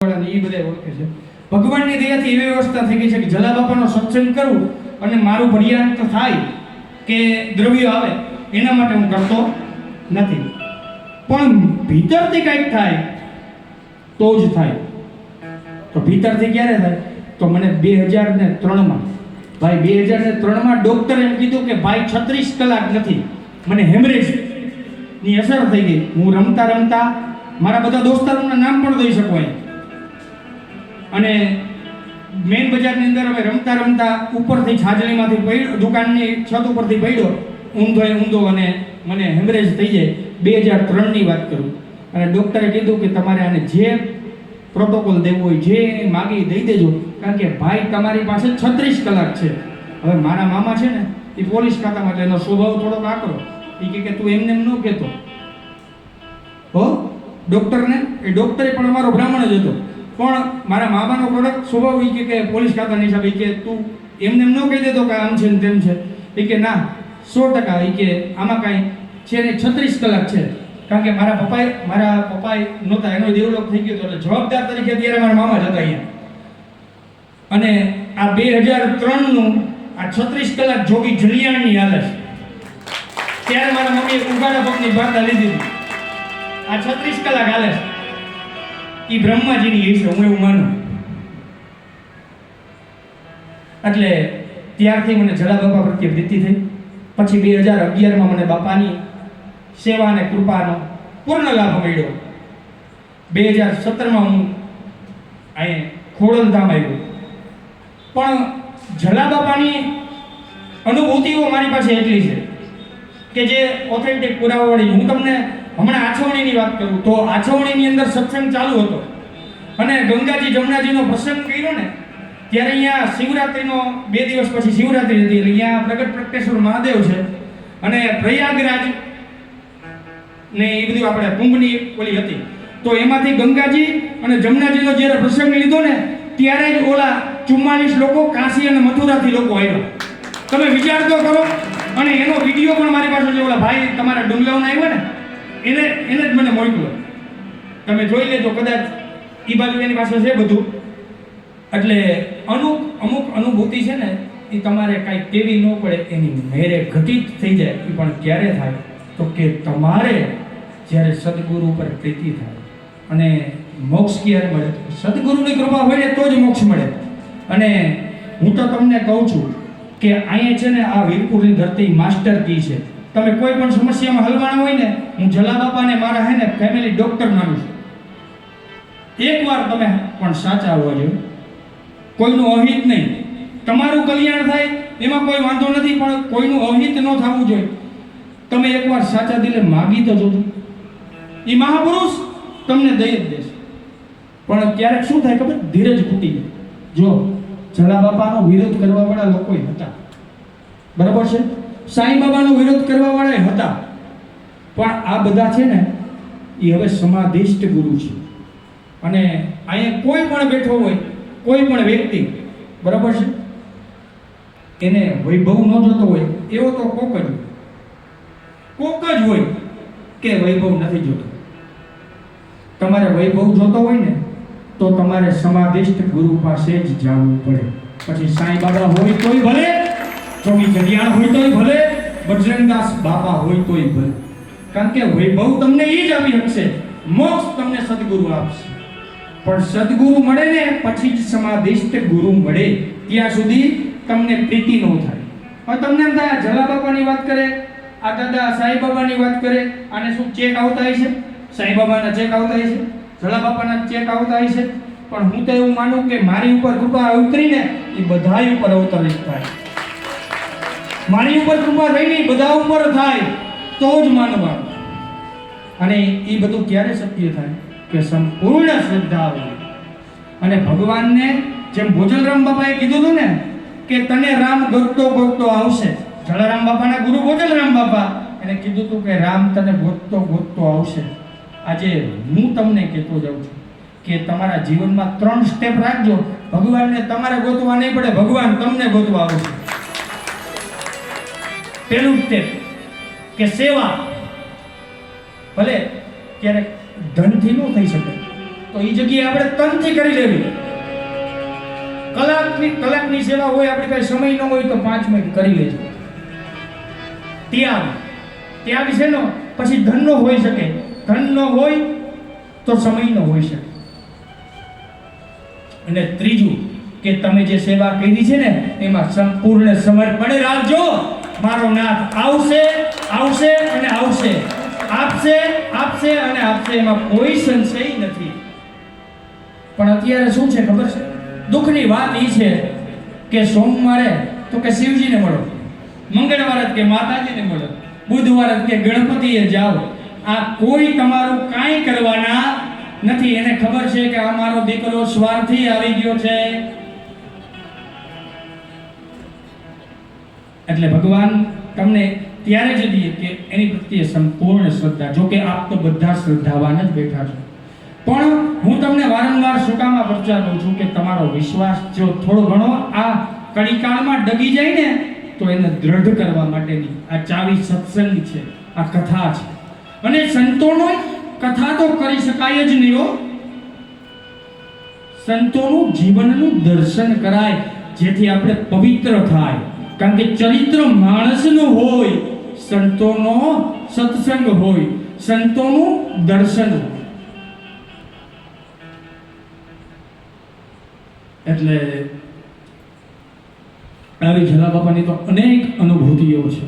એ બધા ઓળખે છે. ભગવાનની દયાથી એવી વ્યવસ્થા થઈ ગઈ છે કે જલા બાપાનો સત્સંગ કરું અને મારું ભડિયાંત થાય કે દ્રવ્ય આવે, એના માટે હું કરતો નથી. પણ ભીતરથી કંઈક થાય, તો જ થાય. તો ભીતરથી ક્યારે થાય? તો મને બે હજાર ને ત્રણમાં. ભાઈ, બે હજાર ને ત્રણમાં ડૉક્ટરે એમ કીધું કે ભાઈ, છત્રીસ કલાક નથી. મને હેમરેજની અસર થઈ ગઈ. હું રમતા રમતા મારા બધા દોસ્તારોના નામ પણ દઈ શકું અને મેઇન બજારની અંદર અમે રમતા રમતા ઉપરથી છાજલીમાંથી પડ્યો દુકાનની છત ઉપરથી પડ્યો ઊંધો ઊંધો અને મને હેમરેજ થઈ જાય. બે હજાર ત્રણની વાત કરું. અને ડૉક્ટરે કીધું કે તમારે આને જે પ્રોટોકોલ દેવો હોય, જે માગી દઈ દેજો. કારણ કે ભાઈ તમારી પાસે છત્રીસ કલાક છે. હવે મારા મામા છે ને, એ પોલીસ ખાતામાં એટલે એનો સ્વભાવ થોડોક આકરો. એ કે તું એમને એમ ન કહેતો. હો ડૉક્ટરને એ ડૉક્ટરે પણ અમારો બ્રાહ્મણ જ હતો. પણ મારા મામાનો કડક સ્વભાવ એ કે પોલીસ ખાતાની હિસાબે કે તું એમને એમ ન કહી દેતો કે આમ છે ને તેમ છે. એ કે ના, સો ટકા એ કે આમાં કાંઈ છે ને છત્રીસ કલાક છે. કારણ કે મારા પપ્પાએ મારા પપ્પાએ નહોતા, એનો દેવલોક થઈ ગયો હતો એટલે જવાબદાર તરીકે અત્યારે મારા મામા જ હતા અહીંયા. અને આ બે હજાર ત્રણનું આ છત્રીસ કલાક જોગી જલિયાણની હાલત. ત્યારે મારા મમ્મીએ ઉગાડા પગની વાર્તા લીધી. આ છત્રીસ કલાક હાલે છે એ બ્રહ્માજીની એ છે, હું એવું માનું. એટલે ત્યારથી મને જલા બાપા પ્રત્યે પ્રીતિ થઈ. પછી બે હજાર અગિયારમાં મને બાપાની સેવા અને કૃપાનો પૂર્ણ લાભ મળ્યો. બે હજાર સત્તરમાં હું અહીં ખોડલધામ આવ્યો. પણ જલા બાપાની અનુભૂતિઓ મારી પાસે એટલી છે કે જે ઓથેન્ટિક પુરાવાવાળી હું તમને હમણાં આછવણીની વાત કરું તો આછવણીની અંદર સત્સંગ ચાલુ હતો. અને ગંગાજી જમનાજીનો પ્રસંગ કર્યો ને, ત્યારે અહીંયા શિવરાત્રિનો બે દિવસ પછી શિવરાત્રિ હતી એટલે અહીંયા પ્રગટ પ્રગટેશ્વર મહાદેવ છે. અને પ્રયાગરાજ ને એ બધું આપણે કુંભની ઓલી હતી. તો એમાંથી ગંગાજી અને જમનાજીનો જ્યારે પ્રસંગ લીધો ને, ત્યારે જ ઓલા ચુમ્માલીસ લોકો કાશી અને મથુરાથી લોકો આવ્યા. તમે વિચાર તો કરો, અને એનો વીડિયો પણ મારી પાસે છે. ઓલા ભાઈ તમારા ડુંગલાવના આવ્યા ને એને એને જ મને મોકલો તમે જોઈ લેજો, કદાચ એ બાજુ એની પાસે છે બધું. એટલે અમુક અમુક અનુભૂતિ છે ને, એ તમારે કાંઈ કેવી ન પડે, એની મેરે ઘટિત થઈ જાય એ પણ ક્યારે થાય? તો કે તમારે જ્યારે સદગુરુ ઉપર પ્રીતિ થાય અને મોક્ષ ક્યારે મળે? સદગુરુની કૃપા હોય ને, તો જ મોક્ષ મળે. અને હું તો તમને કહું છું કે અહીંયા છે ને, આ વીરપુરની ધરતી માસ્ટર કી છે. તમે કોઈ પણ સમસ્યામાં હલવાના હોય ને, હું જલા બાપાને મારા હે ને ફેમિલી ડોક્ટર માનું છું. એકવાર તમે પણ સાચા હોવા જોઈએ. કોઈનું અહિત નહીં. તમારું કલ્યાણ થાય, એમાં કોઈ વાંધો નથી, પણ કોઈનું અહિત ન થવું જોઈએ. તમે એકવાર સાચા દિલે માગી તો જોજો. એ મહાપુરુષ તમને દઈ જ દેશે. પણ ક્યારેક શું થાય ખબર? ધીરજ ખૂટી જાય. જો જલા બાપાનો વિરોધ કરવા વાળા લોકો હતા. બરાબર છે? સાંઈ બાબાનો વિરોધ કરવા વાળા હતા. પણ આ બધા છે ને એ હવે સમાધિષ્ઠ ગુરુ છે. અને અહીંયા કોઈ પણ બેઠો હોય, કોઈ પણ વ્યક્તિ, બરાબર છે? એને વૈભવ ન જોતો હોય, એવો તો કોક જ. કોક જ હોય કે વૈભવ નથી જોતો. તમારે વૈભવ જોતો હોય ને, તો તમારે સમાધિષ્ઠ ગુરુ પાસે જ જવું પડે. પછી સાંઈ બાબા હોય તોય ભલે ચોમી ઘડિયાળ હોય તોય ભલે, બજરંગદાસ બાબા હોય તોય ભલે. કારણ કે વૈભવ તમને એ જ આપી શકશે મોક્ષ તમને સદગુરુ આપશે. પણ સદગુરુ મળે ને, પછી જ સમાધિષ્ઠ ગુરુ મળે. ત્યાં સુધી તમને પ્રીતિ ન થાય. હવે તમને એમ થાય જલા બાપાની વાત કરે, આ દાદા સાંઈ બાબાની વાત કરે, આને શું ચેક આવતા છે? સાંઈ બાબાના ચેક આવતા છે? જલા બાપાના ચેક આવતા છે? પણ હું તો એવું માનું કે મારી ઉપર કૃપા ઉતરીને એ બધાય ઉપર અવતરિત થાય. મારી ઉપર કૃપા ઈ બધા ઉપર થાય, તો જ માનવાનું. અને એ બધું ક્યારે શક્ય થાય? કે સંપૂર્ણ શ્રદ્ધા હોય અને ભગવાનને જેમ ભોજલરામ બાપાએ કીધું હતું ને, કે તને રામ ગોતતો ગોતતો આવશે. જલારામ બાપાના ગુરુ ભોજલરામ બાપા એને કીધું હતું કે રામ તને ગોતતો ગોતતો આવશે. આજે હું તમને કહેતો જાઉં છું કે તમારા જીવનમાં ત્રણ સ્ટેપ રાખજો. ભગવાનને તમારે ગોતવા નહીં પડે, ભગવાન તમને ગોતવા આવશે. પહેલું સ્ટેપ કે સેવા. ભલે ક્યારેક ધનથી ન થઈ શકે, તો એ જગ્યાએ આપણે તનથી કરી લેવી. કલાકની કલાકની સેવા હોય, આપણે કઈ સમય ન હોય, તો પાંચ મિનિટ કરી લેજો. ત્યાગ ત્યાગ છે ને, પછી ધનનો હોઈ શકે. ધન ન હોય, તો સમયનો હોઈ શકે. અને ત્રીજું કે તમે જે સેવા કરી છે ને, એમાં સંપૂર્ણ સમર્પણ રાખજો. મારો નાથ આવશે આવશે અને આવશે. આપશે આપશે અને આપશે. એમાં કોઈ સંશય નથી. પણ અત્યારે શું છે ખબર છે? દુઃખની વાત એ છે કે સોમવારે તો કે શિવજીને મળો. મંગળવારે કે માતાજીને મળો. બુધવારે કે ગણપતિએ જાઓ. આ કોઈ તમારું કાંઈ કરવાના નથી. એને ખબર છે કે આ મારો દીકરો સ્વાર્થી આવી ગયો છે. એટલે ભગવાન તમને ત્યારે જ દે કે એની પ્રત્યે સંપૂર્ણ શ્રદ્ધા જો કે આપ તો બધા શ્રદ્ધાવાન જ બેઠા છો. પણ હું તમને વારંવાર શું પ્રચાર આ છું કે તમારો વિશ્વાસ જો થોડો ઘણો આ કડીકાળમાં ડગી જાય ને, તો એને દ્રઢ કરવા માટેની આ ચાવી સત્સંગ છે, આ કથા છે. અને સંતોનો કથા તો કરી શકાય જ નહીં હો. સંતોનું જીવનનું દર્શન કરાય, જેથી આપણે પવિત્ર થાય. કારણ કે ચરિત્ર માણસનું હોય, સંતોનો સત્સંગ હોય, સંતોનું દર્શન હોય. એટલે આવી જલા બાપાની તો અનેક અનુભૂતિઓ છે,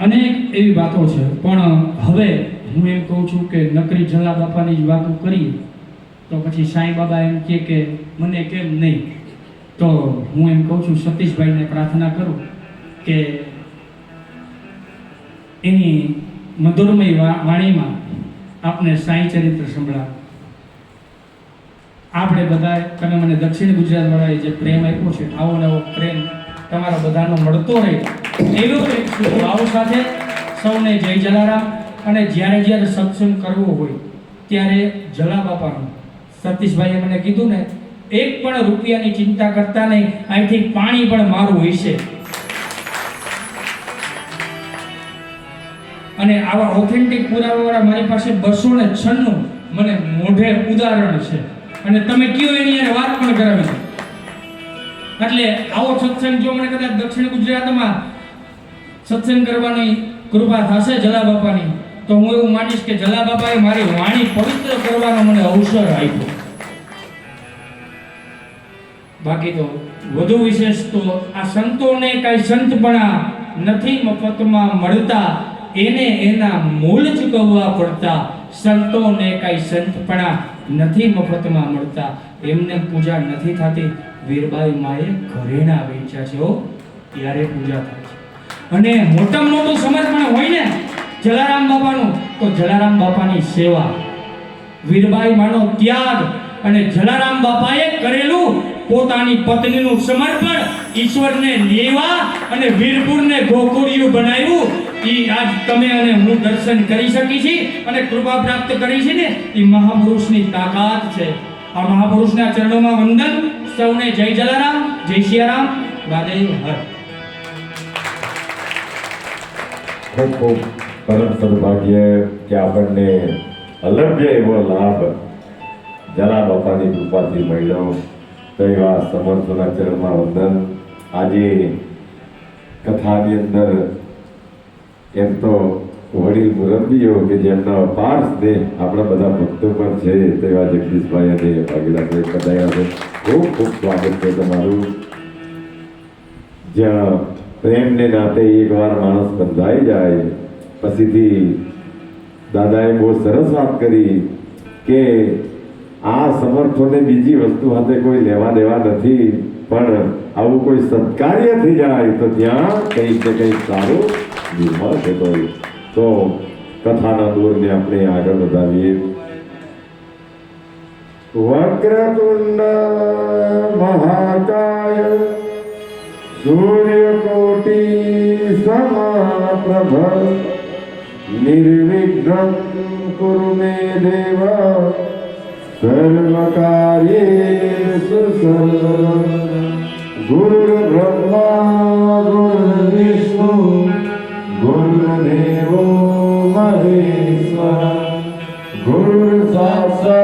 અનેક એવી વાતો છે. પણ હવે હું એમ કહું છું કે નકરી જલા બાપાની જ વાતો કરીએ, તો પછી સાંઈ બાબા એમ કહે કે, મને કેમ નહીં? તો હું એમ કહું છું, સતીશભાઈને પ્રાર્થના કરું. કે એની મધુરમય વાણીમાં આપને સાંઈ ચરિત્ર સંભળાવ. આપણે બધા, તમે મને દક્ષિણ ગુજરાત વાળાએ જે પ્રેમ આપ્યો છે, આવો નવો પ્રેમ તમારા બધાનો મળતો રહે. એવો એક ભાવ સાથે સૌને જય જલારામ. અને જ્યારે જ્યારે સત્સંગ કરવો હોય, ત્યારે જલા બાપાનું. સતીશભાઈએ મને કીધું ને, એક પણ રૂપિયાની ચિંતા કરતા નહીં. અહીંથી પાણી પણ મારું હશે. અને આવા ઓથેન્ટિક પુરાવાવાળા મારી પાસે બસો ને છન્નું મને મોઢે ઉદાહરણ છે. અને તમે કયો એની હારે વાત પણ કરાવી છે. એટલે આવો સત્સંગ જો મને કદાચ દક્ષિણ ગુજરાતમાં સત્સંગ કરવાની કૃપા થશે જલા બાપાની, તો હું એવું માનીશ કે જલા બાપાએ મારી વાણી પવિત્ર કરવાનો મને અવસર આપ્યો. બાકી તો વધુ વિશેષ તો આ સંતોને કઈ સંતપણા નથી મફતમાં મળતા. એને એના મૂળ ચૂકવવા પડતા, સંતોને કઈ સંતપણા નથી મફતમાં મળતા. એમને પૂજા નથી થતી. વીરબાઈ માએ ઘરેણા વેચ્યા છે હો. ત્યારે પૂજા થાય છે. અને મોટામાં મોટું સમર્પણ હોય ને, જલારામ બાપાનું, તો જલારામ બાપાની સેવા. વીરબાઈ માનો ત્યાગ અને જલારામ બાપાએ કરેલું પોતાની પત્નીનું સમર્પણ, ઈશ્વરને લેવા અને વીરપુરને ગોકુળિયું બનાવ્યું. ઈ આજ તમે અને હું દર્શન કરી શકી છી અને કૃપા પ્રાપ્ત કરી છે ને એ મહાપુરુષની તાકાત છે. આ મહાપુરુષના ચરણોમાં વંદન. સૌને જય જલારામ, જય સિયારામ વાદેવ હર. ખૂબ ખૂબ પરમ સદભાગ્ય કે આપણને અલભ્ય એવો લાભ જરા બાપાની કૃપાથી મળ્યો. તો એવા સમર્થના ચરણમાં વંદન. આજે કથાની અંદર એમ તો વડીલ મુરબ્બીઓ કે જેમનો અપાર સ્નેહ આપણા બધા ભક્તો પણ છે તેવા જગદીશભાઈ અને ભાગીરાભાઈ પધાર્યા છે. ખૂબ ખૂબ સ્વાગત છે તમારું. જ્યાં પ્રેમને નાતે એકવાર માણસ બંધાઈ જાય, પછીથી દાદાએ બહુ સરસ વાત કરી કે આ સમર્થોને બીજી વસ્તુ સાથે કોઈ લેવા દેવા નથી, પણ આવું કોઈ સત્કાર્ય થઈ જાય તો ત્યાં કંઈક ને કંઈક સારું થતો હોય તો કથાના દૂરને આપણે આગળ વધાવીએ. વક્રતુંડ મહાકાય, સૂર્યકોટિ સમાપ્રભ નિર્વિઘ્ન કુરુ મે દેવ સર્વકાર્યેષુ સર્વદા ગુરુર્બ્રહ્મા ગુરુર્વિષ્ણુ गुरुदेवो महेश्वर गुरुसाक्षात्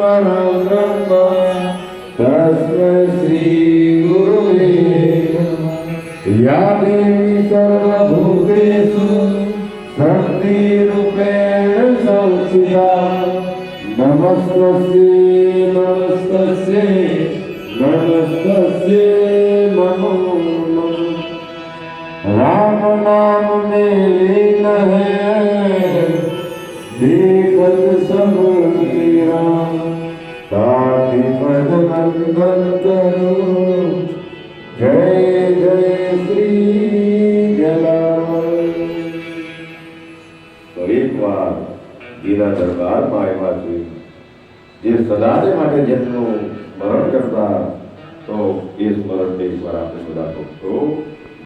परब्रह्म तस्मै शक्तिरूपेण संस्थिता नमस्वस्ति વંદન કરું. જય જય શ્રી જલામય એકવાર ગીરા દરબારમાં આવ્યા છે જે સદાને માટે જેમનું સ્મરણ કરતા, તો એ સ્મરણ એકવાર આપણે બધા ભક્તો